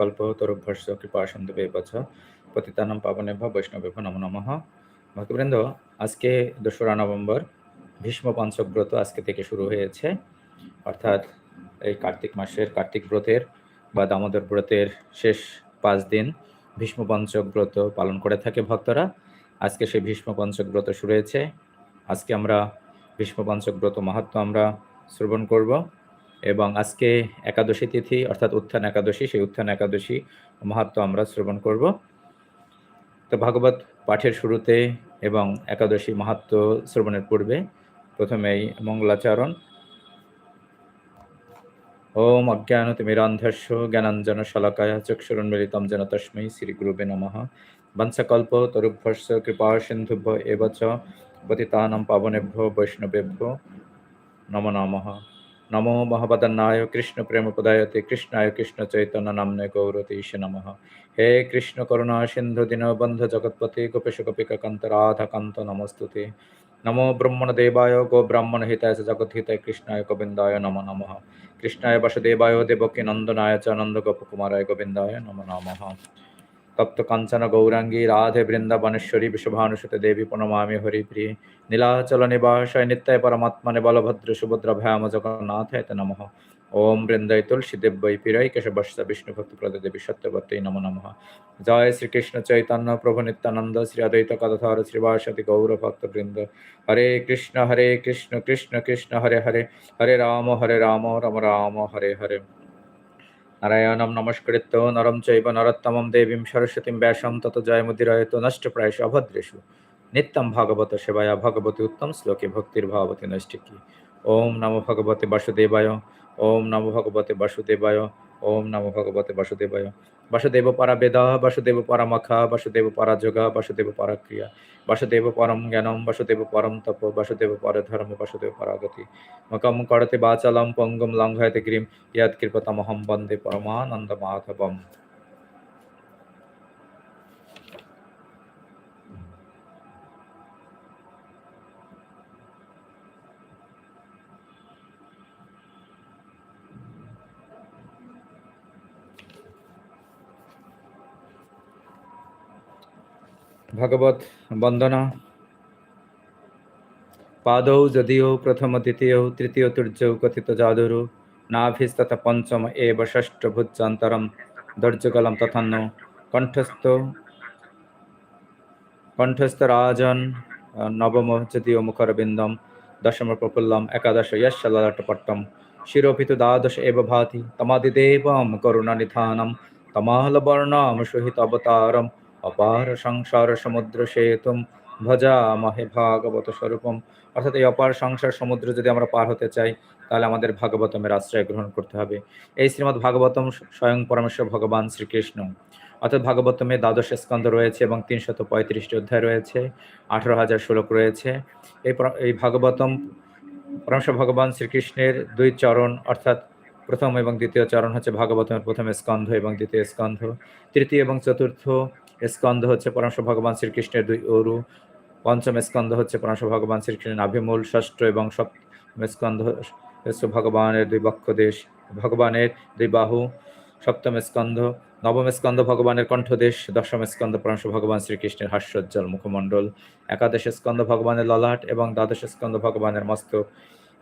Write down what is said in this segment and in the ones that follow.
কল্পতরুভ্যস্য কৃপা সন্দবে বচ পতিতানাম পাবনেভ্য বৈষ্ণবেভ্য নম নমঃ। ভক্তবৃন্দ, আজকে দোসরা নভেম্বর, ভীষ্ম পঞ্চক ব্রত আজকে থেকে শুরু হয়েছে। অর্থাৎ এই কার্তিক মাসের কার্তিক ব্রতের বা দামোদর ব্রতের শেষ পাঁচ দিন ভীষ্ম পঞ্চক ব্রত পালন করে থাকে ভক্তরা। আজকে সেই ভীষ্ম পঞ্চক ব্রত শুরু হয়েছে। আজকে আমরা ভীষ্ম পঞ্চক ব্রত মাহাত্ম আমরা শ্রবণ করব। এবং আজকে একাদশী তিথি, অর্থাৎ উত্থান একাদশী, সেই উত্থান একাদশী মাহাত্ম আমরা শ্রবণ করব। তো ভাগবত পাঠের শুরুতে এবং একাদশী মাহাত্ম শ্রবণের পূর্বে প্রথমেই মঙ্গলাচরণ। ওম অজ্ঞানতিমিরান্ধস্য জ্ঞানাঞ্জন শলাকায় চক্ষুরুন্মিলিতম যেন তস্मै শ্রীগুরুবে নমঃ। বংশকল্প তরুভ্যস্য কৃপা সিন্ধুভ্য এব চ পতিতানাং পাবনেভ্যো বৈষ্ণবেভ্যো নম নমঃ। নমো মহাবদন্নায় কৃষ্ণ প্রেম পদায়তে কৃষ্ণায় কৃষ্ণ চৈতন্য নামনে গৌরতীশ নমঃ হে কৃষ্ণ করুণা সিন্ধু দীনবন্ধ জগৎপতি গোপেশ গোপিকা কান্ত রাধা কান্ত নমস্তুতে নমো ব্রহ্মণ দেবায় গো ব্রাহ্মণ হিতায় জগৎ হিতায় কৃষ্ণায় গোবিন্দায় নম নমঃ কৃষ্ণায় বাসুদেবায় দেবকী নন্দনায় চ নন্দ গোপকুমারায় গোবিন্দায় নম নমঃ তপ্ত কাঞ্চন গৌরাঙ্গী রাধে বৃন্দাবনেশ্বরী বিশ্বভানুসুতে দেবী প্রণমামি হরিপ্রিয়ে নীলাচল নিবাসায় নিত্যায় পরমাত্মনে বলভদ্র সুভদ্র ভয়াম জগন্নাথায় তে নমঃ ওম বৃন্দায় তুলসী দেব্যই পিরাই কেশবস্য বিষ্ণু ভক্তি প্রদ দেবী সত্যবতী নম নমঃ জয় শ্রীকৃষ্ণ চৈতন্য প্রভু নিত্যানন্দ শ্রী অদ্বৈত কথাধর শ্রীবাসতি গৌর ভক্ত বৃন্দ হরে কৃষ্ণ হরে কৃষ্ণ কৃষ্ণ কৃষ্ণ হরে হরে হরে রাম হরে রাম রাম রাম হরে হরে নারায়ণম নমস্কৃত্য, নরম চৈব নরোত্তমম দেবীম সরস্বতীম ব্যাসম তত জয়মুদিরয়ত নষ্টপ্রায়শ অভদ্রেশু নিত্যম ভাগবত সেবায়া ভগবতী উত্তম শ্লোকে ভক্তির ভাবতী নৈষ্ঠিকী। ওম নমো ভগবতে বাসুদেবায়, ওম নমো ভগবতে বাসুদেবায় ওম নম ভগবতে বাসুদেবায়। বাসুদেব পারা বেদা, বাসুদেব পরমখা বাসুদেব পারা যোগা, বাসুদেব পরাক্রিয়া বাসুদেব পরম জ্ঞানম, বাসুদেব পরম তপ, বাসুদেব পর ধর্ম, বাসুদেব পরাগতি মকম করতে বাচালম, পঙ্গম লঙ্ঘয়তে গ্রীম ইয়াদ কৃপতমহম বন্দে পরমানন্দ মাধবম। ভগবত বন্দনা। পাদৌ যদিও প্রথম, দ্বিতীয়, তৃতীয় তুর্যৌ কথিত জাদুরু। নাভিস্তথা পঞ্চম এব ষষ্ঠ ভুজান্তরম দর্জগলম তথান্য কণ্ঠস্থ কণ্ঠস্থ রাজন, নবম যদিও মুখরবিন্দম, দশম প্রফুল্লম, একাদশ যশ ললাটপট্টম। শিরোপিত দ্বাদশ এব ভাতি, তমাদিদেবম করুণানিধানম তমালবর্ণম সহিত অবতারম। অপার সংসার সমুদ্র সেতুম ভজা মহে ভাগবত স্বরূপম। অর্থাৎ এই অপার সংসার সমুদ্র যদি আমরা পার হতে চাই, তাহলে আমাদের ভাগবতমের আশ্রয় গ্রহণ করতে হবে। এই শ্রীমৎ ভাগবতম স্বয়ং পরমেশ্বর ভগবান শ্রীকৃষ্ণ। অর্থাৎ ভাগবতমে দ্বাদশ স্কন্ধ রয়েছে এবং তিনশত পঁয়ত্রিশটি অধ্যায় রয়েছে, আঠারো হাজার শ্লোক রয়েছে। এই এই ভাগবতম পরমেশ্বর ভগবান শ্রীকৃষ্ণের দুই চরণ, অর্থাৎ প্রথম এবং দ্বিতীয় চরণ হচ্ছে ভাগবতমের প্রথম স্কন্ধ এবং দ্বিতীয় স্কন্ধ। তৃতীয় এবং চতুর্থ স্কন্ধ হচ্ছে পরমাংশ ভগবান শ্রীকৃষ্ণের দুই অরু। পঞ্চম স্কন্ধ হচ্ছে পরমাংশ ভগবান শ্রীকৃষ্ণের আভিমূল ষষ্ঠ এবং সপ্তম স্কন্ধ ভগবানের দুই বক্ষ দেশ, ভগবানের দুই বাহু। সপ্তম স্কন্ধ, নবম স্কন্ধ ভগবানের কণ্ঠদেশ। দশম স্কন্ধ পরমাংশ ভগবান শ্রীকৃষ্ণের হাস্যোজ্জ্বল মুখমণ্ডল। একাদশ স্কন্ধ ভগবানের ললাট এবং দ্বাদশ স্কন্ধ ভগবানের মস্তক।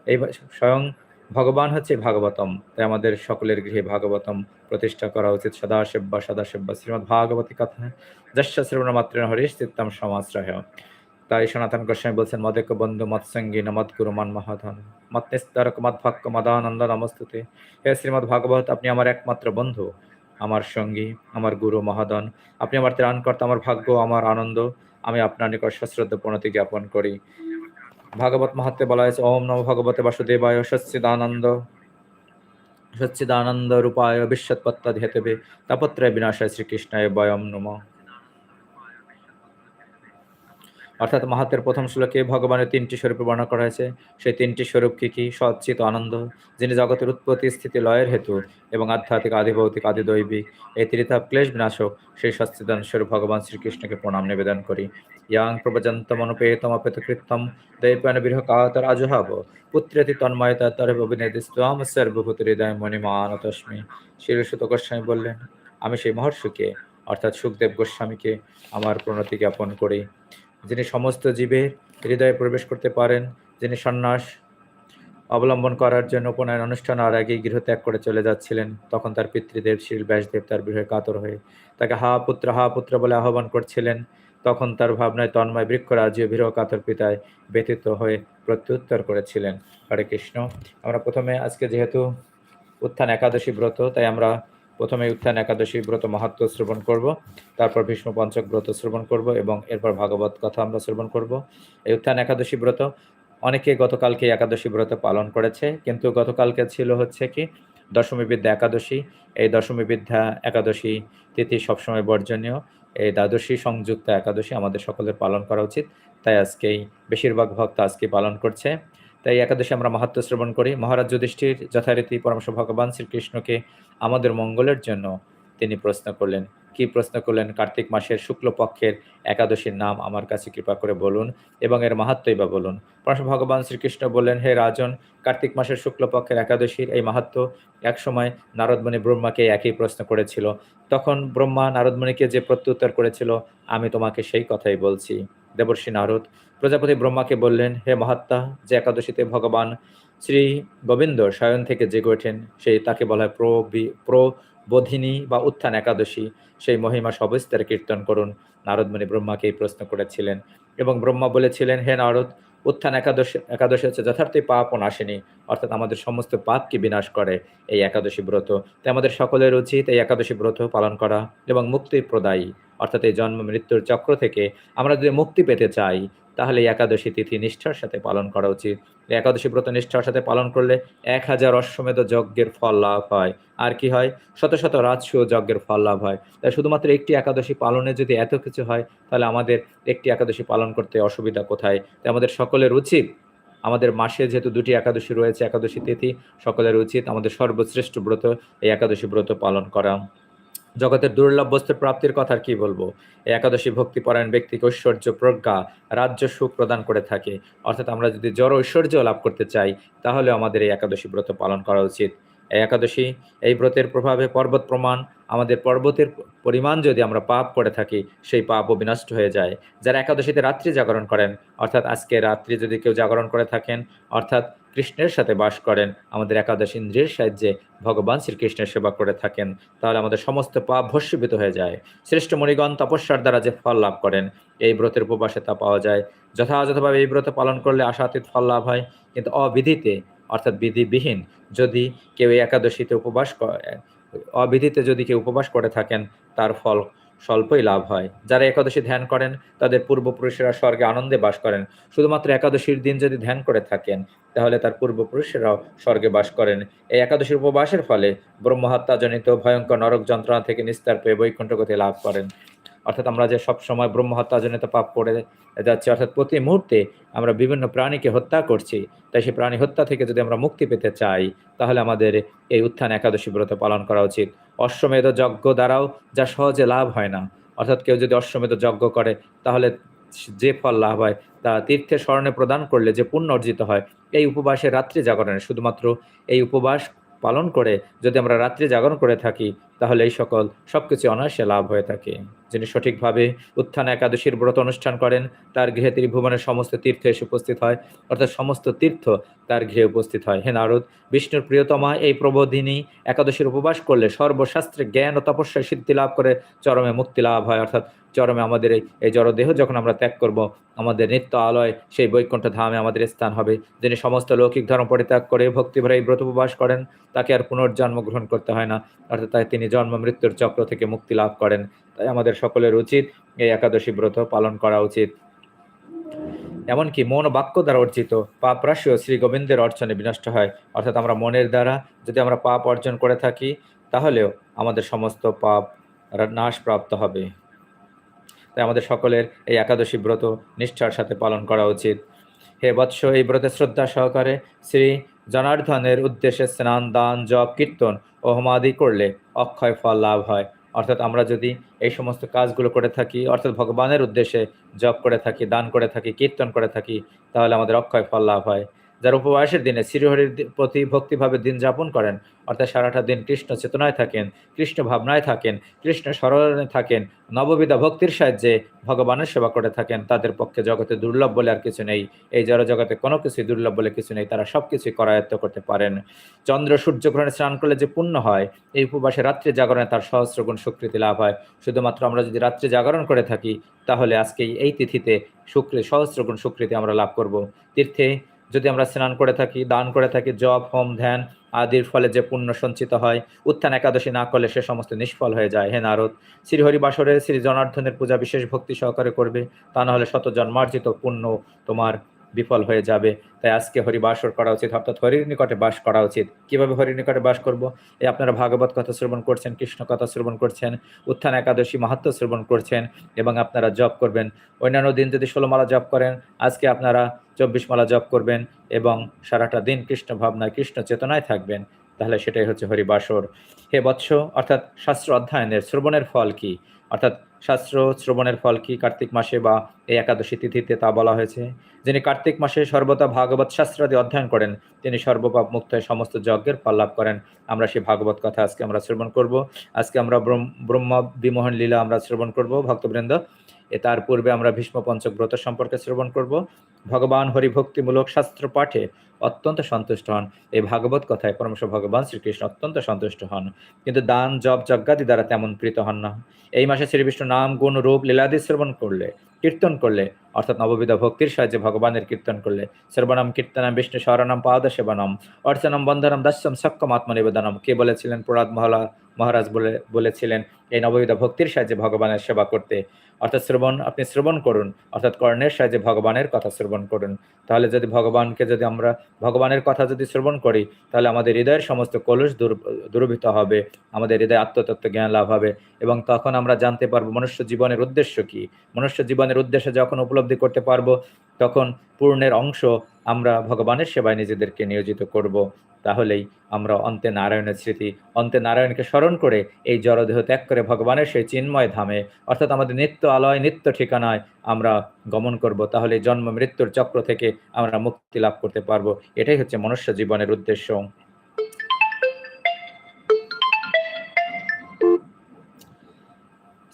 এই স্বয়ং ভগবান হচ্ছে ভাগবতম। তাই আমাদের সকলের গৃহে ভাগবতম প্রতিষ্ঠা করা উচিত। সদাশিব্বা সদাশিব্বা শ্রীমৎ ভাগবতী কথা যশ শ্রবণ মাত্র হরিশ চিত্তম সমাশ্রয়। তাই সনাতন গোস্বামী বলছেন, মদেক বন্ধু মৎসঙ্গী নমদ গুরু মান মহাধন। মত নিস্তারক মত ভাক্য মদানন্দ নমস্তুতে। হে শ্রীমৎ ভাগবত আপনি আমার একমাত্র বন্ধু, আমার সঙ্গী, আমার গুরু মহাদন আপনি আমার ত্রাণকর্তা, আমার ভাগ্য, আমার আনন্দ। আমি আপনার নিকট সশ্রদ্ধ প্রণতি জ্ঞাপন করি। ভাগবত মাহাত্মে বলা হয়েছে, ওম নম ভগবতে বাসুদেবায় সচ্চিদানন্দ সচ্চিদানন্দ রূপায় বিশ্বৎপত্তা হেতবে তাপত্রে বিনাশায় শ্রীকৃষ্ণায় বয়ম নম। অর্থাৎ মাহাতের প্রথম শ্লোকে ভগবানের তিনটি স্বরূপে বর্ণনা করা হয়েছে। সেই তিনটি স্বরূপ কি কি? সচ্চিত আনন্দ, যিনি জগতের উৎপত্তি, স্থিতি, লয়ের হেতু এবং আধ্যাত্মিক আদিভৌতিক আদিদৈবিক, এই ত্রিতাপ ক্লেশ বিনাশক, সেই সচ্চিদান স্বরূপ ভগবান শ্রীকৃষ্ণকে প্রণাম, নিবেদন করি। ইয়াং প্রবজন্তম অনুপেতম অপেতকৃতম দৈপায়ন বিরহ কাতর আজহাব, পুত্রেতি তন্ময়তা তর অভিনেদিস্তাম সর্বভূত হৃদয় মণিমান তস্মি শিরসুত গোস্বামী বললেন, আমি সেই মহর্ষিকে, অর্থাৎ সুখদেব গোস্বামীকে, আমার প্রণতি জ্ঞাপন করি। যিনি সমস্ত জীবের হৃদয়ে প্রবেশ করতে পারেন, যিনি সন্ন্যাস অবলম্বন করার জন্য উপনয়ন অনুষ্ঠান আর আগেই গৃহত্যাগ করে চলে যাচ্ছিলেন, তখন তার পিতৃদেব শ্রীল ব্যাসদেব তার বিরহে কাতর হয়ে তাকে হা পুত্র হা পুত্র বলে আহ্বান করছিলেন। তখন তার ভাবনায় তন্ময় বৃক্ষরাজ্য বিরহ কাতর পিতায় ব্যতীত হয়ে প্রত্যুত্তর করেছিলেন। হরে কৃষ্ণ। আমরা প্রথমে আজকে যেহেতু উত্থান একাদশী ব্রত, তাই আমরা প্রথমে উত্থান একাদশী ব্রত মাহাত্ম শ্রবণ করব, তারপর ভীষ্ম পঞ্চক ব্রত শ্রবণ করব এবং এরপর ভাগবত কথা আমরা শ্রবণ করব। এই উত্থান একাদশী ব্রত, অনেকে গতকালকে একাদশী ব্রত পালন করেছে, কিন্তু গতকালকে ছিল হচ্ছে কি দশমী বিদ্যা একাদশী। এই দশমী বিদ্যা একাদশী তিথি সবসময় বর্জনীয়। এই দ্বাদশী সংযুক্ত একাদশী আমাদের সকলের পালন করা উচিত। তাই আজকেই বেশিরভাগ ভক্ত আজকে পালন করছে। তাই একাদশী আমরা মাহাত্ম শ্রবণ করি। মহারাজ যুধিষ্ঠির যথারীতি পরমশ ভগবান শ্রীকৃষ্ণকে আমাদের মঙ্গলের জন্য তিনি প্রশ্ন করলেন। কি প্রশ্ন করলেন? কার্তিক মাসের শুক্লপক্ষের একাদশীর নাম আমার কাছে কৃপা করে বলুন এবং এর মাহাত্মই বা বলুন। পরশ ভগবান শ্রীকৃষ্ণ বললেন, হে রাজন, কার্তিক মাসের শুক্লপক্ষের একাদশীর এই মাহাত্ম একসময় নারদমণি ব্রহ্মাকে একই প্রশ্ন করেছিল। তখন ব্রহ্মা নারদমণিকে যে প্রত্যুত্তর করেছিল, আমি তোমাকে সেই কথাই বলছি। দেবর্ষী নারদ। প্রজাপতি ব্রহ্মাকে বললেন, হে মহাত্মা, যে একাদশীতে ভগবান শ্রী গোবিন্দ সায়ন থেকে জেগে ওঠেন, সেই তাকে বলা হয় প্রবি, প্রবোধিনী বা উত্থান একাদশী। সেই মহিমা সবস্তার কীর্তন করুন। নারদমণি ব্রহ্মাকে এই প্রশ্ন করেছিলেন এবং ব্রহ্মা বলেছিলেন, হে নারদ উত্থান একাদশ, একাদশী হচ্ছে যথার্থই পাপ আসেনি অর্থাৎ আমাদের সমস্ত পাপকে বিনাশ করে এই একাদশী ব্রত। তাই আমাদের সকলের উচিত এই একাদশী ব্রত পালন করা এবং মুক্তি প্রদায়ী, অর্থাৎ এই জন্ম মৃত্যুর চক্র থেকে আমরা যদি মুক্তি পেতে চাই তাহলে একাদশী তিথি নিষ্ঠার সাথে পালন করা উচিত। একাদশী ব্রত নিষ্ঠার সাথে পালন করলে এক হাজার অশ্বমেধ যজ্ঞের ফল লাভ হয়। আর কি হয়? শত শত রাজস্ব যজ্ঞের ফল লাভ হয়। তাই শুধুমাত্র একটি একাদশী পালনে যদি এত কিছু হয়, তাহলে আমাদের একটি একাদশী পালন করতে অসুবিধা কোথায়? তাই আমাদের সকলের উচিত, আমাদের মাসে যেহেতু দুটি একাদশী রয়েছে, একাদশী তিথি, সকলের উচিত আমাদের সর্বশ্রেষ্ঠ ব্রত, এই একাদশী ব্রত পালন করা। জগতের দুর্লভ বস্তুর প্রাপ্তির কথা কি বলব? একাদশী ভক্তি পরায়ণ ব্যক্তিকে ঐশ্বর্য প্রজ্ঞা, রাজ্য সুখ প্রদান করে থাকে। অর্থাৎ আমরা যদি জড় ঐশ্বর্য লাভ করতে চাই, তাহলে আমাদের এই একাদশী ব্রত পালন করা উচিত। এই একাদশী, এই ব্রতের প্রভাবে পর্বত প্রমাণ, আমাদের পর্বতের পরিমাণ যদি আমরা পাপ করে থাকি, সেই পাপও বিনষ্ট হয়ে যায়। যারা একাদশীতে রাত্রি জাগরণ করেন, অর্থাৎ আজকে রাত্রি যদি কেউ জাগরণ করে থাকেন, অর্থাৎ কৃষ্ণের সাথে বাস করেন। আমাদের একাদশ ইন্দ্রিয়ের সাহায্যে ভগবান শ্রীকৃষ্ণের সেবা করে থাকেন। তাহলে আমাদের সমস্ত পাপ ভস্মীভূত হয়ে যায়। শ্রেষ্ঠ মণিগণ তপস্যার দ্বারা যে ফল লাভ করেন, এই ব্রতের উপবাসে তা পাওয়া যায়। যথাযথভাবে এই ব্রত পালন করলে আশাতীত ফল লাভ হয়, কিন্তু অবিধিতে, অর্থাৎ বিধিবিহীন, যদি কেউ একাদশীতে উপবাস অবিধিতে যদি কেউ উপবাস করে থাকেন, তার ফল স্বল্পই লাভ হয়। যারা একাদশী ধ্যান করেন, তাদের পূর্বপুরুষেরা স্বর্গে আনন্দে বাস করেন। শুধুমাত্র একাদশীর দিন যদি ধ্যান করে থাকেন, তাহলে তার পূর্বপুরুষেরাও স্বর্গে বাস করেন। এই একাদশীর উপবাসের ফলে ব্রহ্মহত্যাজনিত ভয়ঙ্কর নরক যন্ত্রণা থেকে নিস্তার পেয়ে বৈকুণ্ঠগতি লাভ করেন। অর্থাৎ আমরা যে সব সময় ব্রহ্মহত্যাজনিত পাপ করে যাচ্ছি, অর্থাৎ প্রতি মুহূর্তে আমরা বিভিন্ন প্রাণীকে হত্যা করছি, তাই সেই প্রাণী হত্যা থেকে যদি আমরা মুক্তি পেতে চাই, তাহলে আমাদের এই উত্থান একাদশী ব্রত পালন করা উচিত। অশ্বমেধ যজ্ঞ দ্বারাও যা সহজে লাভ হয় না। অর্থাৎ কেউ যদি অশ্বমেধ যজ্ঞ করে, তাহলে যে ফল লাভ হয়, তা তীর্থে স্মরণে প্রদান করলে যে পুণ্য অর্জিত হয়, এই উপবাসে রাত্রি জাগরণে। শুধুমাত্র এই উপবাস পালন করে যদি আমরা রাত্রি জাগরণ করে থাকি, তাহলে এই সকল সব কিছু অনায়াসে লাভ হয়ে থাকে। যিনি সঠিকভাবে উত্থান একাদশীর ব্রত অনুষ্ঠান করেন, তার গৃহে ত্রিভুবনের সমস্ত তীর্থ এসে উপস্থিত হয়। অর্থাৎ সমস্ত তীর্থ তার গৃহে উপস্থিত হয়। হে নারদ, বিষ্ণুর প্রিয়তমা এই প্রবোধিনী একাদশীর উপবাস করলে সর্বশাস্ত্রে জ্ঞান ও তপস্যায় সিদ্ধি লাভ করে চরমে মুক্তি লাভ হয়। অর্থাৎ চরমে আমাদের এই জড়দেহ যখন আমরা ত্যাগ করব, আমাদের নিত্য আলয় সেই বৈকুণ্ঠ ধামে আমাদের স্থান হবে। যিনি সমস্ত লৌকিক ধর্ম পরিত্যাগ করে ভক্তি ভরে এই ব্রত উপবাস করেন, তাকে আর পুনর্জন্ম গ্রহণ করতে হয় না। অর্থাৎ তাই তিনি জন্ম, মৃত্যুর চক্র থেকে মুক্তি লাভ করেন। তাই আমাদের সকলের উচিত এই একাদশী ব্রত পালন করা উচিত। এমনকি মন বাক্য দ্বারা অর্জিত পাপ রাশিও শ্রী গোবিন্দের অর্চনে বিনষ্ট হয়। অর্থাৎ আমরা মনের দ্বারা যদি আমরা পাপ অর্জন করে থাকি, তাহলেও আমাদের সমস্ত পাপ নাশ প্রাপ্ত হবে। তাই আমাদের সকলের এই একাদশী ব্রত নিষ্ঠার সাথে পালন করা উচিত। হে বৎস এই ব্রতে শ্রদ্ধা সহকারে শ্রী জনার্দনের উদ্দেশ্যে স্নান, দান, জপ, কীর্তন ও হোমাদি করলে অক্ষয় ফল লাভ হয়। অর্থাৎ আমরা যদি এই সমস্ত কাজগুলো করে থাকি, অর্থাৎ ভগবানের উদ্দেশ্যে জপ করে থাকি, দান করে থাকি, কীর্তন করে থাকি, তাহলে আমাদের অক্ষয় ফল লাভ হয়। যারা উপবাসের দিনে শ্রীহরির প্রতি ভক্তিভাবে দিন যাপন করেন, অর্থাৎ সারাটা দিন কৃষ্ণ চেতনায় থাকেন, কৃষ্ণ ভাবনায় থাকেন, কৃষ্ণ স্মরণে থাকেন, নববিধা ভক্তির সাহায্যে ভগবানের সেবা করে থাকেন, তাদের পক্ষে জগতে দুর্লভ বলে আর কিছু নেই। এই জড় জগতে কোনো কিছুই দুর্লভ বলে কিছু নেই, তারা সব কিছুই করায়ত্ত করতে পারেন। চন্দ্র সূর্যগ্রহণে স্নান করলে যে পুণ্য হয়, এই উপবাসে রাত্রি জাগরণে তার সহস্র গুণ স্বীকৃতি লাভ হয়। শুধুমাত্র আমরা যদি রাত্রি জাগরণ করে থাকি, তাহলে আজকে এই তিথিতে শুক্রে সহস্র গুণ স্বীকৃতি আমরা লাভ করব। তীর্থে যদি আমরা স্নান করে থাকি, দান করে থাকি জব হোম, ধ্যান আদির ফলে যে পুণ্য সঞ্চিত হয়, উত্থান একাদশী না করলে সে সমস্ত নিষ্ফল হয়ে যায়। হে নারদ শ্রীহরি বাসরে শ্রী জনার্দনের পূজা বিশেষ ভক্তি সহকারে করবে। তা না হলে শত জন্মার্জিত পুণ্য তোমার বিফল হয়ে যাবে। তাই আজকে হরি বাসর করা উচিত, অর্থাৎ হরির নিকটে বাস করা উচিত। কীভাবে হরির নিকটে বাস করব? এই আপনারা ভাগবত কথা শ্রবণ করছেন, কৃষ্ণ কথা শ্রবণ করছেন, উত্থান একাদশী মাহাত্ম শ্রবণ করছেন, এবং আপনারা জপ করবেন। অন্যান্য দিন যদি ষোলো মালা জপ করেন, আজকে আপনারা চব্বিশ মালা জপ করবেন, এবং সারাটা দিন কৃষ্ণ ভাবনায়, কৃষ্ণ চেতনায় থাকবেন। তাহলে সেটাই হচ্ছে হরিবাসর। হে বৎস, অর্থাৎ শাস্ত্র অধ্যয়নের শ্রবণের ফল কি? অর্থাৎ শাস্ত্র শ্রবণের ফল কি কার্তিক মাসে বা এই একাদশী তিথিতে তা বলা হয়েছে? যিনি কার্তিক মাসে সর্বদা ভাগবত শাস্ত্রাদি অধ্যয়ন করেন, তিনি সর্বপাপ মুক্ত হয়ে সমস্ত যজ্ঞের ফল লাভ করেন। আমরা সেই ভাগবত কথা আজকে আমরা শ্রবণ করব। আজকে আমরা ব্রহ্ম বিমোহন লীলা আমরা শ্রবণ করব। ভক্তবৃন্দ তার পূর্বে আমরা ভীষ্ম পঞ্চক ব্রত সম্পর্কে শ্রবণ করব। ভগবান হরিভক্তিমূলক শাস্ত্র পাঠে অত্যন্ত সন্তুষ্ট হন। এই ভাগবত কথায় পরমেশ ভগবান শ্রীকৃষ্ণ অত্যন্ত সন্তুষ্ট হন। কিন্তু দান, জপ, যজ্ঞাদি দ্বারা তেমন প্রীত হন না। এই মাসে শ্রীবিষ্ণু নাম, গুণ, রূপ, লীলাদি শ্রবণ করলে, কীর্তন করলে, অর্থাৎ নববিধ ভক্তির সাহায্যে ভগবানের কীর্তন করলে শ্রবণম কীর্তনম বিষ্ণু স্মরণম পাদ সেবনম অর্চনম বন্ধনম দাস্যম সক্ষম আত্মনিবেদনম। কে বলেছিলেন প্রহ্লাদ মহলা মহারাজ বলে বলেছিলেন, এই নববিধ ভক্তির সাহায্যে ভগবানের সেবা করতে। অর্থাৎ শ্রবণ, আপনি শ্রবণ করুন। অর্থাৎ কর্ণের সাহায্যে ভগবানের কথা শ্রবণ করুন। তাহলে যদি ভগবানকে যদি আমরা, ভগবানের কথা যদি শ্রবণ করি, তাহলে আমাদের হৃদয়ের সমস্ত কলুষ দূর, দূরভূত হবে, আমাদের হৃদয়ে আত্মতত্ত্ব জ্ঞান লাভ হবে এবং তখন আমরা জানতে পারব মনুষ্য জীবনের উদ্দেশ্য কি। মনুষ্য জীবনের উদ্দেশ্য যখন উপলব্ধি করতে পারব, তখন পূর্ণের অংশ আমরা ভগবানের সেবায় নিজেদেরকে নিয়োজিত করব। তাহলেই আমরা অন্তে নারায়ণের স্মৃতি, অন্তে নারায়ণকে স্মরণ করে এই জড়দেহ ত্যাগ করে ভগবানের সেই চিন্ময় ধামে, অর্থাৎ আমাদের নিত্য আলয়, নিত্য ঠিকানায় আমরা গমন করব। তাহলে জন্ম, মৃত্যুর চক্র থেকে আমরা মুক্তি লাভ করতে পারব। এটাই হচ্ছে মনুষ্য জীবনের উদ্দেশ্য।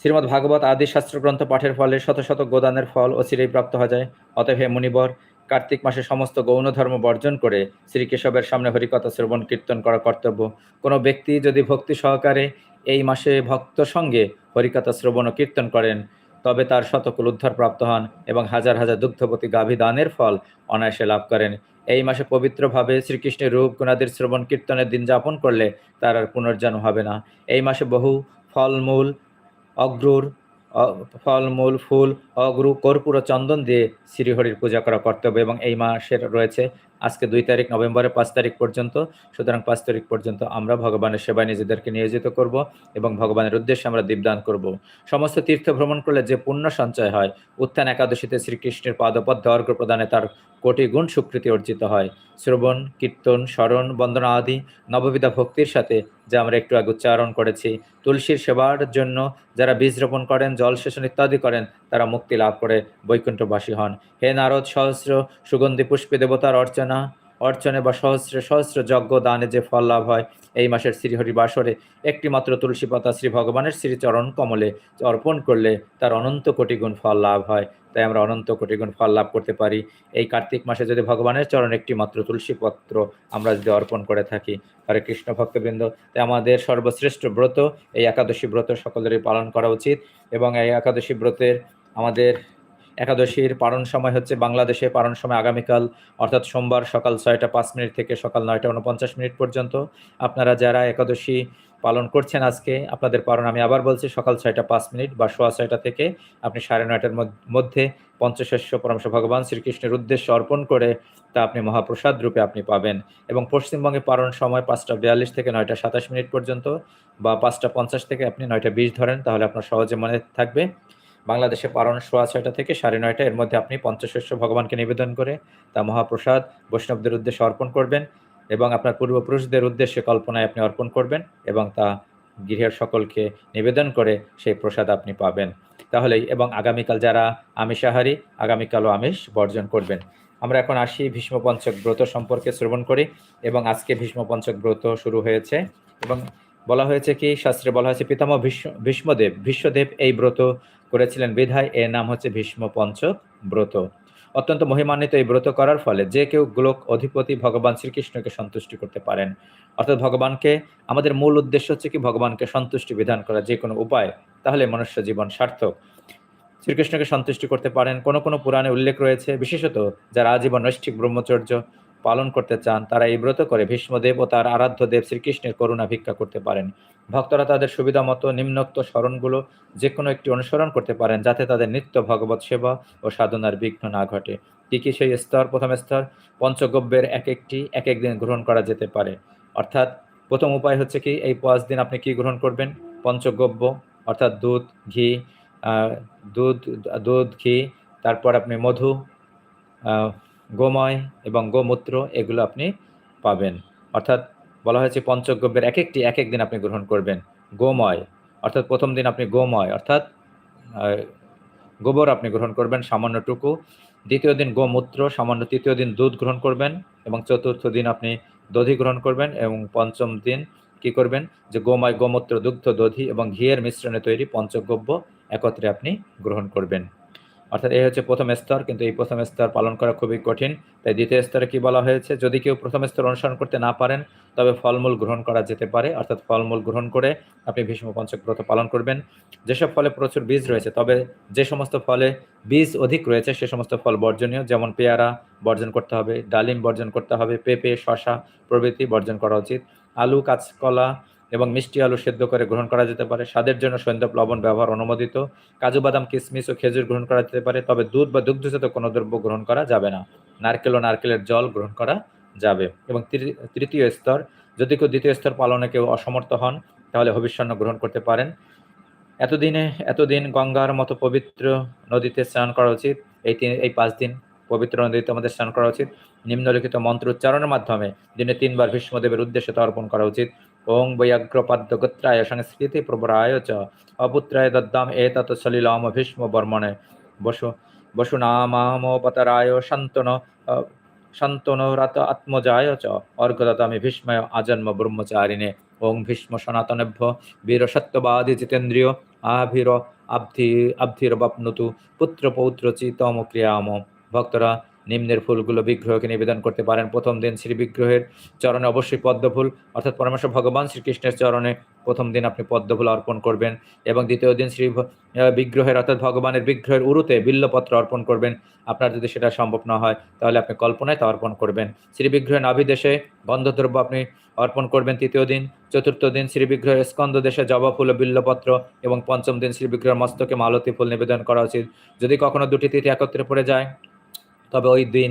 শ্রীমদ্ ভাগবত আদি শাস্ত্র গ্রন্থ পাঠের ফলে শত শত গোদানের ফল অচিরেই প্রাপ্ত হয়ে যায়। অতএব হে মুনিবর কার্তিক মাসে সমস্ত গৌণ ধর্ম বর্জন করে শ্রীকেশবের সামনে হরিকথা শ্রবণ কীর্তন করা কর্তব্য। কোনো ব্যক্তি যদি ভক্তি সহকারে এই মাসে ভক্ত সঙ্গে হরিকথা শ্রবণ ও কীর্তন করেন, তবে তার শতকুল উদ্ধার প্রাপ্ত হন এবং হাজার হাজার দুগ্ধপতি গাভী দানের ফল অনায়াসে লাভ করেন। এই মাসে পবিত্রভাবে শ্রীকৃষ্ণের রূপ গুণাদির শ্রবণ কীর্তনের দিন যাপন করলে তার আর পুনর্জন্ম হবে না। এই মাসে বহু ফলমূল, অগ্রুর ফলমূল ফুল অগ্রু, কর্পূর, চন্দন দিয়ে শ্রীহরির পূজা করা কর্তব্য এবং এই মাসের রয়েছে। আজকে দুই তারিখ নভেম্বরের পাঁচ তারিখ পর্যন্ত। সুতরাং পাঁচ তারিখ পর্যন্ত আমরা ভগবানের সেবায় নিজেদেরকে নিয়োজিত করব এবং ভগবানের উদ্দেশ্যে আমরা দীপদান করব। সমস্ত তীর্থ ভ্রমণ করলে যে পুণ্য সঞ্চয় হয়, উত্থান একাদশীতে শ্রীকৃষ্ণের পাদপদ্ম অর্ঘ্য প্রদানে তার কোটি গুণ স্বীকৃতি অর্জিত হয়। শ্রবণ, কীর্তন, স্মরণ, বন্দনা আদি, নববিধা ভক্তির সাথে যা আমরা একটু আগে উচ্চারণ করেছি। তুলসীর সেবার জন্য যারা বীজ রোপণ করেন, জল শোষণ ইত্যাদি করেন, তারা মুক্তি লাভ করে বৈকুণ্ঠবাসী হন। হে নারদ সহস্র সুগন্ধি পুষ্পী দেবতার অর্চনা অর্চনে বা সহস্র সহস্র যজ্ঞ দানে যে ফল লাভ হয়, এই মাসের শ্রীহরি বাসরে একটি মাত্র তুলসী পাতা শ্রী ভগবানের শ্রীচরণ কমলে অর্পণ করলে তার অনন্ত কোটি গুণ ফল লাভ হয়। তাই আমরা অনন্ত কোটি গুণ ফল লাভ করতে পারি। এই কার্তিক মাসে যদি ভগবানের চরণ একটি মাত্র তুলসী পত্র আমরা যদি অর্পণ করে থাকি, হরে কৃষ্ণ ভক্তবৃন্দ, তাই আমাদের সর্বশ্রেষ্ঠ ব্রত, এই একাদশী ব্রত সকলেরই পালন করা উচিত এবং এই একাদশী ব্রতের আমাদের একাদশীর পালন সময় হচ্ছে বাংলাদেশে পালন সময় আগামীকাল, অর্থাৎ সোমবার সকাল ছয়টা পাঁচ মিনিট থেকে সকাল নয়টা উনপঞ্চাশ মিনিট পর্যন্ত। আপনারা যারা একাদশী পালন করছেন আজকে, আপনাদের পালন আমি আবার বলছি, সকাল ছয়টা পাঁচ মিনিট বা সোয়া ছয়টা থেকে আপনি সাড়ে নয়টার মধ্যে পঞ্চশস্য পরমশ ভগবান শ্রীকৃষ্ণের উদ্দেশ্যে অর্পণ করে তা আপনি মহাপ্রসাদ রূপে আপনি পাবেন। এবং পশ্চিমবঙ্গে পালন সময় পাঁচটা বিয়াল্লিশ থেকে নয়টা সাতাশ মিনিট পর্যন্ত বা পাঁচটা পঞ্চাশ থেকে আপনি নয়টা বিশ ধরেন, তাহলে আপনার সহজে মনে থাকবে। বাংলাদেশে পালন সোয়া ছয়টা থেকে সাড়ে নয়টা, এর মধ্যে আপনি পঞ্চশস্য ভগবানকে নিবেদন করে তা মহাপ্রসাদ বৈষ্ণবদের উদ্দেশ্যে অর্পণ করবেন এবং আপনার পূর্বপুরুষদের উদ্দেশ্যে কল্পনায় আপনি অর্পণ করবেন এবং তা গৃহের সকলকে নিবেদন করে সেই প্রসাদ আপনি পাবেন। তাহলেই এবং আগামীকাল যারা আমিষাহারী, আগামীকালও আমিষ বর্জন করবেন। আমরা এখন আসি ভীষ্ম পঞ্চক ব্রত সম্পর্কে শ্রবণ করি এবং আজকে ভীষ্ম পঞ্চক ব্রত শুরু হয়েছে এবং বলা হয়েছে কি? শাস্ত্রে বলা হয়েছে, পিতামহ ভীষ্ম, ভীষ্মদেব ভীষ্মদেব এই ব্রত করেছিলেন বিধায়। এর নাম হচ্ছে ভীষ্ম ব্রত। অত্যন্ত মহিমান্বিত এই ব্রত করার ফলে যে কেউ গোলক অধিপতি ভগবান শ্রীকৃষ্ণকে সন্তুষ্টি করতে পারেন। অর্থাৎ ভগবানকে, আমাদের মূল উদ্দেশ্য হচ্ছে কি ভগবানকে সন্তুষ্টি বিধান করা যে কোনো উপায়, তাহলে মনুষ্য জীবন সার্থক। শ্রীকৃষ্ণকে সন্তুষ্টি করতে পারেন। কোনো কোনো পুরাণে উল্লেখ রয়েছে, বিশেষত যারা আজীবন নৈষ্ঠিক ব্রহ্মচর্য পালন করতে চান, তারা এই ব্রত করে ভীষ্মদেব ও তার আরাধ্য দেব শ্রীকৃষ্ণের করুণা ভিক্ষা করতে পারেন। ভক্তরা তাদের সুবিধা মতো নিম্নোক্ত স্মরণগুলো যে কোনো একটি অনুসরণ করতে পারেন, যাতে তাদের নিত্য ভগবত সেবা ও সাধনার বিঘ্ন না ঘটে। কি কি সেই স্তর? প্রথম স্তর, পঞ্চগব্যের এক একটি এক এক দিন গ্রহণ করা যেতে পারে। অর্থাৎ প্রথম উপায় হচ্ছে কি, এই পাঁচ দিন আপনি কি গ্রহণ করবেন? পঞ্চগব্য, অর্থাৎ দুধ, ঘি দুধ দুধ, ঘি, তারপর আপনি মধু গোময় এবং গোমূত্র এগুলো আপনি পাবেন। অর্থাৎ বলা হয়েছে পঞ্চগব্যের এক একটি এক এক দিন আপনি গ্রহণ করবেন। গোময়, অর্থাৎ প্রথম দিন আপনি গোময়, অর্থাৎ গোবর আপনি গ্রহণ করবেন, সামান্যটুকু। দ্বিতীয় দিন গোমূত্র, সামান্য তৃতীয় দিন দুধ গ্রহণ করবেন এবং চতুর্থ দিন আপনি দধি গ্রহণ করবেন এবং পঞ্চম দিন কি করবেন? যে গোময়, গোমূত্র, দুগ্ধ, দধি এবং ঘিয়ের মিশ্রণে তৈরি পঞ্চগব্য একত্রে আপনি গ্রহণ করবেন। অর্থাৎ এই হচ্ছে প্রথম স্তর, কিন্তু এই প্রথম স্তর পালন করা খুবই কঠিন। তাই দ্বিতীয় স্তরে কি বলা হয়েছে? যদি কেউ প্রথম স্তর অনুসরণ করতে না পারেন, তবে ফলমূল গ্রহণ করা যেতে পারে। অর্থাৎ ফলমূল গ্রহণ করে আপনি ভীষ্ম পঞ্চক ব্রত পালন করবেন। যেসব ফলে প্রচুর বীজ রয়েছে, তবে যে সমস্ত ফলে বীজ অধিক রয়েছে, সে সমস্ত ফল বর্জনীয়। যেমন পেয়ারা বর্জন করতে হবে, ডালিম বর্জন করতে হবে, পেঁপে শশা প্রভৃতি বর্জন করা উচিত। আলু, কাঁচকলা এবং মিষ্টি আলু সেদ্ধ করে গ্রহণ করা যেতে পারে। স্বাদের জন্য সৈন্যপ, লবণ ব্যবহার অনুমোদিত। কাজু, বাদাম কিশমিশ ও খেজুর গ্রহণ করা যেতে পারে, তবে দুধ বা দুগ্ধজাত কোনো দ্রব্য গ্রহণ করা যাবে না। নারকেল ও নারকেলের জল গ্রহণ করা যাবে। এবং তৃতীয় স্তর, যদি কেউ দ্বিতীয় স্তর পালনে কেউ অসমর্থ হন, তাহলে ভবিষ্যন্ন গ্রহণ করতে পারেন। এতদিনে, এতদিন গঙ্গার মতো পবিত্র নদীতে স্নান করা উচিত। এই তিন, এই পাঁচ দিন পবিত্র নদীতে আমাদের স্নান করা উচিত। নিম্নলিখিত মন্ত্র উচ্চারণের মাধ্যমে দিনে তিনবার ভীষ্মদেবের উদ্দেশ্যে অর্পণ করা উচিত। ওং বৈয়াগ্রপাদ্যগোত্রায় সংস্কৃতি প্রবরায় চ। অপুত্রায় দদ্দাম এতত সলিলাম ভীষ্ম বর্মণে। বসু, বসুনামামোপতরায় শান্তন শান্তন রাত আত্মজায় চ। অর্ঘদতামি ভীষ্ময় আজন্ম ব্রহ্মচারিণে। ওং ভীষ্ম সনাতনেভ্য বীর সত্যবাদী জিতেন্দ্রিয় আভির আব্ধি আব্ধির বাপনুতু পুত্র পৌত্র চিতম ক্রিয়াম ভক্তরা নিম্নের ফুলগুলো বিগ্রহকে নিবেদন করতে পারেন। প্রথম দিন শ্রী বিগ্রহের চরণে অবশ্যই পদ্ম ফুল অর্থাৎ পরমেশ্বর ভগবান শ্রীকৃষ্ণের চরণে প্রথম দিন আপনি পদ্ম ফুল অর্পণ করবেন এবং দ্বিতীয় দিন শ্রী বিগ্রহের, অর্থাৎ ভগবানের বিগ্রহের উরুতে বিল্লপত্র অর্পণ করবেন। আপনার যদি সেটা সম্ভব না হয়, তাহলে আপনি কল্পনায় তা অর্পণ করবেন। শ্রী বিগ্রহের নাভিদেশে গন্ধদ্রব্য আপনি অর্পণ করবেন তৃতীয় দিন। চতুর্থ দিন শ্রী বিগ্রহের স্কন্দ দেশে জবা ফুল ও বিল্লপত্র এবং পঞ্চম দিন শ্রী বিগ্রহের মস্তকে মালতী ফুল নিবেদন করা উচিত। যদি কখনো দুটি তিথি একত্রে পড়ে যায় তবে ওই দিন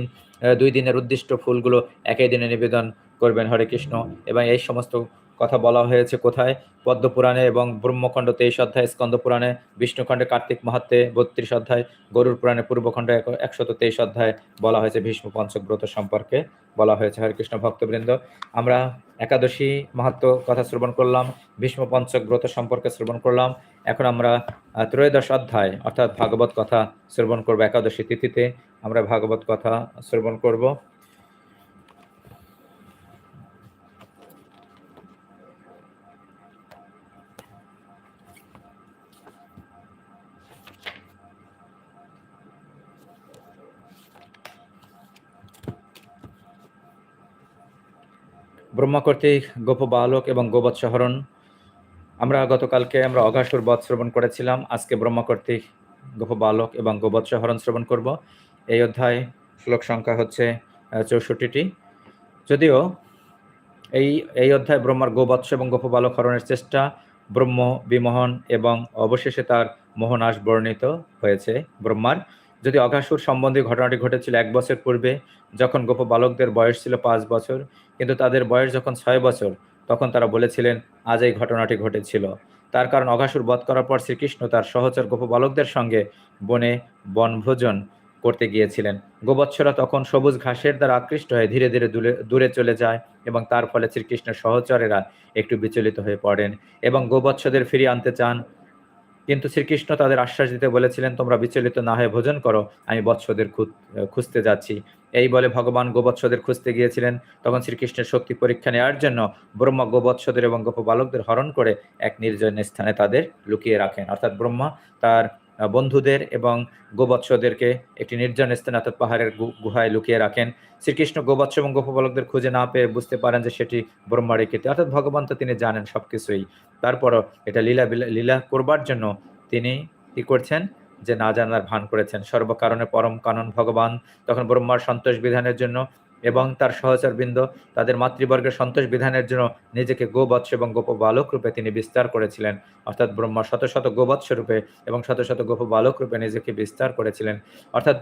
দুই দিনের উদ্দিষ্ট ফুলগুলো একই দিনে নিবেদন করবেন হরে কৃষ্ণ। এবং এই সমস্ত কথা বলা হয়েছে কোথায়? পদ্মপুরাণে এবং ব্রহ্মখণ্ড তেইশ অধ্যায় স্কন্দ পুরাণে বিষ্ণুখণ্ডে, কার্তিক মাহাত্মে, বত্রিশ অধ্যায় গরুর পুরাণে, পূর্বখণ্ডে একশত তেইশ অধ্যায় বলা হয়েছে ভীষ্ম পঞ্চব্রত সম্পর্কে বলা হয়েছে। হরে কৃষ্ণ ভক্তবৃন্দ, আমরা একাদশী মাহাত্ম কথা শ্রবণ করলাম, ভীষ্ম পঞ্চক ব্রত সম্পর্কে শ্রবণ করলাম। এখন আমরা ত্রয়োদশ অধ্যায়, অর্থাৎ ভাগবত কথা শ্রবণ করব। একাদশী তিথিতে আমরা ভাগবত কথা শ্রবণ করব। ব্রহ্মা কর্তৃক গোপ বালক এবং গোবৎসহরণ আমরা গতকালকে আমরা অঘাসুর বধ শ্রবণ করেছিলাম। আজকে ব্রহ্মা কর্তৃক গোপ বালক এবং গোবৎসহরণ শ্রবণ করব। এই অধ্যায় শ্লোক সংখ্যা হচ্ছে চৌষট্টিটি। যদিও এই এই অধ্যায় ব্রহ্মার গোবৎস এবং গোপ বালক হরণের চেষ্টা ব্রহ্ম, বিমোহন এবং অবশেষে তার মোহনাশ বর্ণিত হয়েছে ব্রহ্মার। যদি অঘাসুর সম্বন্ধে ঘটনাটি ঘটেছিল এক বছর পূর্বে, যখন গোপ বালকদের বয়স ছিল পাঁচ বছর, কিন্তু তাদের বয়স যখন ছয় বছর তখন তারা বলেছিলেন, আজ এই ঘটনাটি ঘটেছিল। তার কারণ অঘাসুর বধ করার পর শ্রীকৃষ্ণ তার সহচর গোপ বালকদের সঙ্গে বনে বনভোজন করতে গিয়েছিলেন। গোবৎসরা তখন সবুজ ঘাসের দ্বারা আকৃষ্ট হয়ে ধীরে ধীরে দূরে দূরে চলে যায় এবং তার ফলে শ্রীকৃষ্ণের সহচরেরা একটু বিচলিত হয়ে পড়েন এবং গোবৎসদের ফিরিয়ে আনতে চান। কিন্তু শ্রীকৃষ্ণ তাদের আশ্বাস দিতে বলেছিলেন, তোমরা বিচলিত না হয়ে ভোজন করো, আমি বৎসদের খুঁজতে যাচ্ছি। এই বলে ভগবান গোবৎসদের খুঁজতে গিয়েছিলেন। তখন শ্রীকৃষ্ণের শক্তি পরীক্ষা নেওয়ার জন্য ব্রহ্মা গোবৎসদের এবং গোপ বালকদের হরণ করে এক নির্জন স্থানে তাদের লুকিয়ে রাখেন। অর্থাৎ ব্রহ্মা তার বন্ধুদের এবং গোবৎসদেরকে একটি নির্জন স্থানে অর্থাৎ পাহাড়ের গুহায় লুকিয়ে রাখেন। শ্রীকৃষ্ণ গোবৎস এবং গোপবালকদের খুঁজে না পেয়ে বুঝতে পারেন যে সেটি ব্রহ্মার কীর্তি অর্থাৎ ভগবান তো তিনি জানেন সব কিছুই তারপরও এটা লীলা লীলা করবার জন্য তিনি কি করছেন? যে না জানার ভান করেছেন। সর্বকারণে পরম কানন ভগবান তখন ব্রহ্মার সন্তোষ বিধানের জন্য এবং তার সহচরবৃন্দ তাদের মাতৃবর্গের সন্তোষ বিধানের জন্য নিজেকে গোবৎস এবং গোপ বালক রূপে তিনি বিস্তার করেছিলেন। অর্থাৎ ব্রহ্মা শত শত গোবৎস রূপে এবং শত শত গোপ বালক রূপে নিজেকে বিস্তার করেছিলেন। অর্থাৎ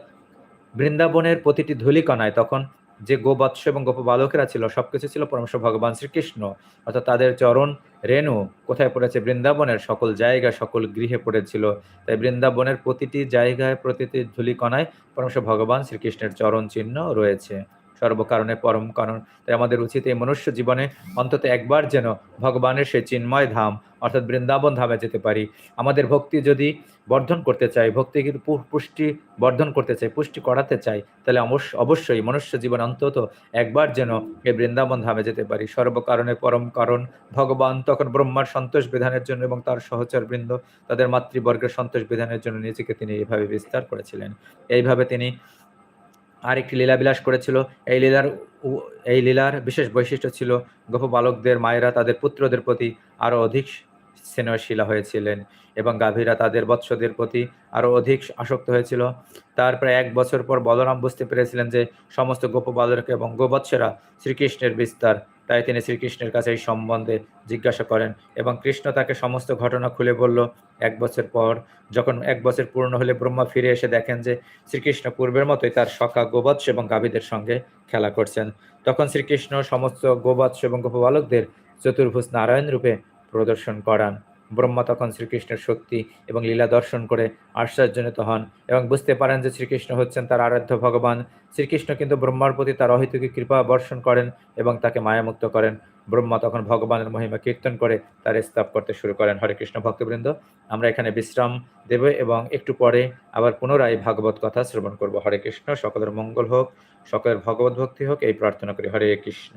বৃন্দাবনের প্রতিটি ধূলিকণায় তখন যে গোবৎস এবং গোপ বালকেরা ছিল, সবকিছু ছিল পরমেশ্বর ভগবান শ্রীকৃষ্ণ। অর্থাৎ তাদের চরণ রেণু কোথায় পড়েছে? বৃন্দাবনের সকল জায়গায় সকল গৃহে পড়েছিল। তাই বৃন্দাবনের প্রতিটি জায়গায়, প্রতিটি ধুলিকণায় পরমেশ্বর ভগবান শ্রীকৃষ্ণের চরণ চিহ্ন রয়েছে। সর্বকারণে পরম কারণ। তাই আমাদের উচিত এই মনুষ্য জীবনে অন্তত একবার যেন ভগবানের সেই চিন্ময় ধাম, অর্থাৎ বৃন্দাবন ধামে যেতে পারি। আমাদের ভক্তি যদি বর্ধন করতে চাই, ভক্তি কিন্তু পুষ্টি বর্ধন করতে চাই, পুষ্টি করাতে চাই, তাহলে অবশ্যই মনুষ্য জীবন অন্তত একবার যেন এই বৃন্দাবন ধামে যেতে পারি। সর্বকারণে পরম কারণ, ভগবান তখন ব্রহ্মার সন্তোষ বিধানের জন্য এবং তার সহচর বৃন্দ, তাদের মাতৃবর্গের সন্তোষ বিধানের জন্য নিজেকে তিনি এইভাবে বিস্তার করেছিলেন। এইভাবে তিনি আরেকটি লীলা বিলাস করেছিল। এই লীলার এই লীলার বিশেষ বৈশিষ্ট্য ছিল গোপ বালকদের মায়েরা তাদের পুত্রদের প্রতি আরও অধিক স্নেহশীলা হয়েছিলেন এবং গাভীরা তাদের বৎসদের প্রতি আরও অধিক আসক্ত হয়েছিল। তার প্রায় এক বছর পর বলরাম বুঝতে পেরেছিলেন যে সমস্ত গোপ বালক এবং গোবৎসেরা শ্রীকৃষ্ণের বিস্তার। তাই তিনি শ্রীকৃষ্ণের কাছে এই সম্বন্ধে জিজ্ঞাসা করেন এবং কৃষ্ণ তাকে সমস্ত ঘটনা খুলে বলল। এক বছর পর যখন এক বছর পূর্ণ হলে ব্রহ্মা ফিরে এসে দেখেন যে শ্রীকৃষ্ণ পূর্বের মতোই তার সখা গোবৎস এবং গাভীদের সঙ্গে খেলা করছেন। তখন শ্রীকৃষ্ণ সমস্ত গোবৎস এবং গোপবালকদের চতুর্ভুজ নারায়ণ রূপে প্রদর্শন করান। ব্রহ্মা তখন শ্রীকৃষ্ণের শক্তি এবং লীলা দর্শন করে আশ্চর্যজনিত হন এবং বুঝতে পারেন যে শ্রীকৃষ্ণ হচ্ছেন তার আরাধ্য ভগবান। শ্রীকৃষ্ণ কিন্তু ব্রহ্মার প্রতি তার অহিতুকী কৃপা বর্ষণ করেন এবং তাকে মায়ামুক্ত করেন। ব্রহ্মা তখন ভগবানের মহিমা কীর্তন করে তার স্তাপ করতে শুরু করেন। হরে কৃষ্ণ ভক্তবৃন্দ, আমরা এখানে বিশ্রাম দেব এবং একটু পরে আবার পুনরায় ভাগবত কথা শ্রবণ করব। হরে কৃষ্ণ, সকলের মঙ্গল হোক, সকলের ভগবত ভক্তি হোক, এই প্রার্থনা করি। হরে কৃষ্ণ।